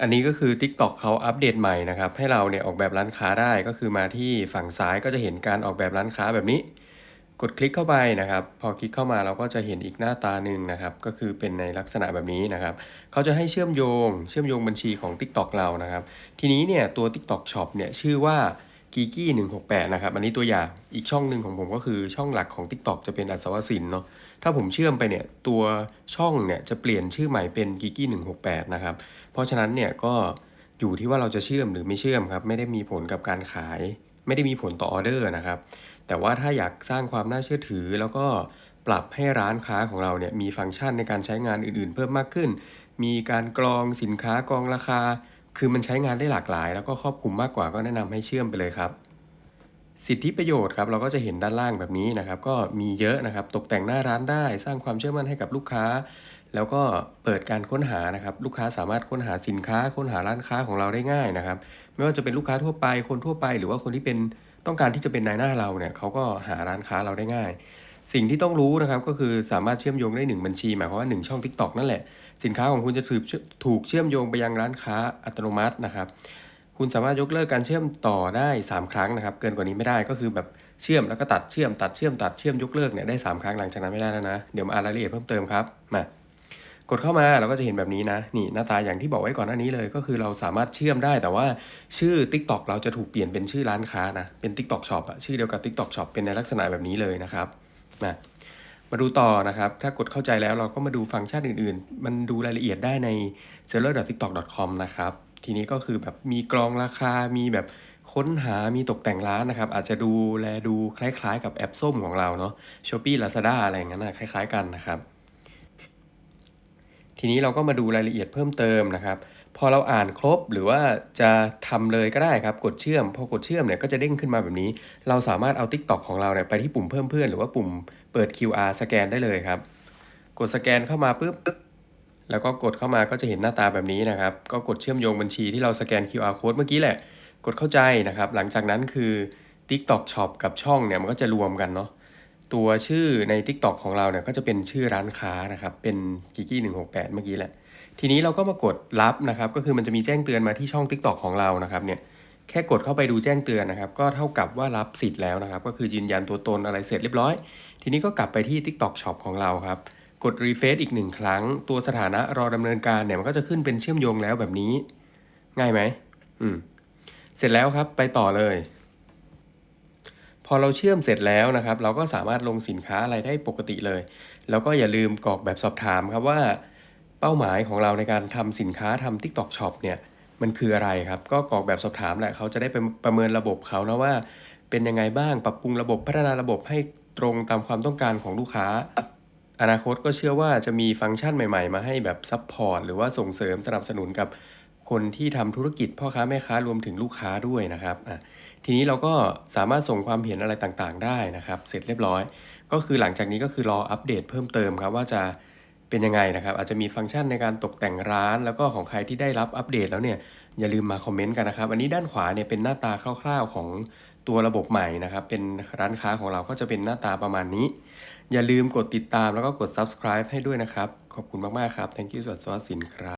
อันนี้ก็คือ TikTok เขาอัปเดตใหม่นะครับ ให้เราเนี่ยออกแบบร้านค้าได้ก็คือมาที่ฝั่งซ้ายก็จะเห็นการออกแบบร้านค้าแบบนี้ กดคลิกเข้าไปนะครับ พอคลิกเข้ามาเราก็จะเห็นอีกหน้าตาหนึ่งนะครับ ก็คือเป็นในลักษณะแบบนี้นะครับเขาจะให้เชื่อมโยง เชื่อมโยงบัญชีของ TikTok เรานะครับ ทีนี้เนี่ยตัว TikTok Shop เนี่ยชื่อว่า g i g i 168นะครับอันนี้ตัวอย่างอีกช่องหนึ่งของผมก็คือช่องหลักของ TikTok จะเป็นอัศวสินเนาะถ้าผมเชื่อมไปเนี่ยตัวช่องเนี่ยจะเปลี่ยนชื่อใหม่เป็น g i g i 168นะครับเพราะฉะนั้นเนี่ยก็อยู่ที่ว่าเราจะเชื่อมหรือไม่เชื่อมครับไม่ได้มีผลกับการขาย ไม่ได้มีผลต่อออเดอร์นะครับแต่ว่าถ้าอยากสร้างความน่าเชื่อถือ แล้วก็ปรับให้ร้านค้าของเราเนี่ยมีฟังก์ชันในการใช้งานอื่นๆ เพิ่มมากขึ้น มีการกรองสินค้ากรองราคา คือมันใช้งานได้หลากหลาย แล้วก็ครอบคลุมมากกว่าก็แนะนำให้เชื่อมไปเลยครับสิทธิประโยชน์ครับเราก็จะเห็นด้านล่างแบบนี้นะครับ ก็มีเยอะนะครับ ตกแต่งหน้าร้านได้ สร้างความเชื่อมั่นให้กับลูกค้า แล้วก็เปิดการค้นหานะครับ ลูกค้าสามารถค้นหาสินค้า ค้นหาร้านค้าของเราได้ง่ายนะครับ ไม่ว่าจะเป็นลูกค้าทั่วไปคนทั่วไป หรือว่าคนที่เป็นต้องการที่จะเป็นนายหน้าเราเนี่ยเขาก็หาร้านค้าเราได้ง่าย สิ่งที่ต้องรู้นะครับก็คือสามารถเชื่อมโยงได้ 1 บัญชี หมายความว่า 1 ช่อง TikTok นั่นแหละ สินค้าของคุณจะถูกถูกเชื่อมโยงไปยังร้านค้าอัตโนมัตินะครับ คุณสามารถยกเลิกการเชื่อมต่อได้ 3 ครั้งนะครับ เกินกว่านี้ไม่ได้ก็คือแบบเชื่อมแล้วก็ตัดเชื่อมตัดเชื่อมตัดเชื่อมยกเลิกเนี่ยได้ 3 ครั้งหลังจากนั้นไม่ได้แล้วนะ เดี๋ยวมาอ่านรายละเอียดเพิ่มเติมครับมากดเข้ามาเราก็จะเห็นแบบนี้นะนี่หน้าตาอย่างที่บอกไว้ก่อนหน้านี้เลย ก็คือเราสามารถเชื่อมได้แต่ว่าชื่อ TikTok เราจะถูกเปลี่ยนเป็นชื่อร้านค้านะเป็น TikTok Shop อะชื่อเดียวกับ TikTok Shop เป็นในลักษณะแบบนี้เลยนะครับ มามาดูต่อนะครับ ถ้ากดเข้าใจแล้วเราก็มาดูฟังก์ชันอื่นๆ มันดูรายละเอียดได้ใน seller.tiktok.com นะครับ ทีนี้ก็คือแบบมีกรองราคา มีแบบค้นหา มีตกแต่งร้านนะครับ อาจจะดูแลดูคล้ายๆ กับแอปส้มของเราเนาะ Shopee Lazada อะไรอย่างนั้นนะคล้ายๆกันนะครับ ทีนี้เราก็มาดูรายละเอียดเพิ่มเติมนะครับ พอเราอ่านครบหรือว่าจะทำเลยก็ได้ครับ กดเชื่อม พอกดเชื่อมเนี่ยก็จะเด้งขึ้นมาแบบนี้ เราสามารถเอา TikTok ของเราเนี่ยไปที่ปุ่มเพิ่มเพื่อนหรือว่าปุ่มเปิด QR สแกนได้เลยครับ กดสแกนเข้ามาปุ๊บแล้วก็กดเข้ามาก็จะเห็นหน้าตาแบบนี้นะครับ ก็กดเชื่อมโยงบัญชีที่เราสแกน QR code เมื่อกี้แหละ กดเข้าใจนะครับ หลังจากนั้นคือ TikTok Shop กับช่องเนี่ยมันก็จะรวมกันเนาะ ตัวชื่อใน TikTok ของเราเนี่ยก็จะเป็นชื่อร้านค้านะครับ เป็น Kiki 168เมื่อกี้แหละ ทีนี้เราก็มากดรับนะครับ ก็คือมันจะมีแจ้งเตือนมาที่ช่อง TikTok ของเรานะครับเนี่ยแค่กดเข้าไปดูแจ้งเตือนนะครับ ก็เท่ากับว่ารับสิทธิ์แล้วนะครับ ก็คือยืนยันตัวตนอะไรเสร็จเรียบร้อย ทีนี้ก็กลับไปที่ TikTok Shop ของเราครับ กด refresh อีกหนึ่งครั้ง ตัวสถานะรอดำเนินการเนี่ยมันก็จะขึ้นเป็นเชื่อมโยงแล้วแบบนี้ ง่ายไหมอืมเสร็จแล้วครับไปต่อเลย พอเราเชื่อมเสร็จแล้วนะครับ เราก็สามารถลงสินค้าอะไรได้ปกติเลย แล้วก็อย่าลืมกรอกแบบสอบถามครับว่า เป้าหมายของเราในการทำสินค้าทำ TikTok Shop เนี่ยมันคืออะไรครับ ก็กรอกแบบสอบถามแหละเขาจะได้ปประเมินระบบเขานะว่า เป็นยังไงบ้างปรับปรุงระบบพัฒนาระบบให้ตรงตามความต้องการของลูกค้า อนาคตก็เชื่อว่าจะมีฟังก์ชันใหม่ ๆ มาให้แบบซัพพอร์ตหรือว่าส่งเสริมสนับสนุนกับ คนที่ทำธุรกิจพ่อค้าแม่ค้ารวมถึงลูกค้าด้วยนะครับทีนี้เราก็สามารถส่งความเห็นอะไรต่างๆ ได้นะครับ เสร็จเรียบร้อย ก็คือหลังจากนี้ก็คือรออัปเดตเพิ่มเติมครับว่าจะเป็นยังไงนะครับ อาจจะมีฟังก์ชันในการตกแต่งร้าน แล้วก็ของใครที่ได้รับอัปเดตแล้วเนี่ยอย่าลืมมาคอมเมนต์กันนะครับ อันนี้ด้านขวาเนี่ยเป็นหน้าตาคร่าวๆของตัวระบบใหม่นะครับ เป็นร้านค้าของเราก็จะเป็นหน้าตาประมาณนี้ อย่าลืมกดติดตามแล้วก็กด subscribe ให้ด้วยนะครับ ขอบคุณมากๆครับ thank you สวัสดิ์สินครับ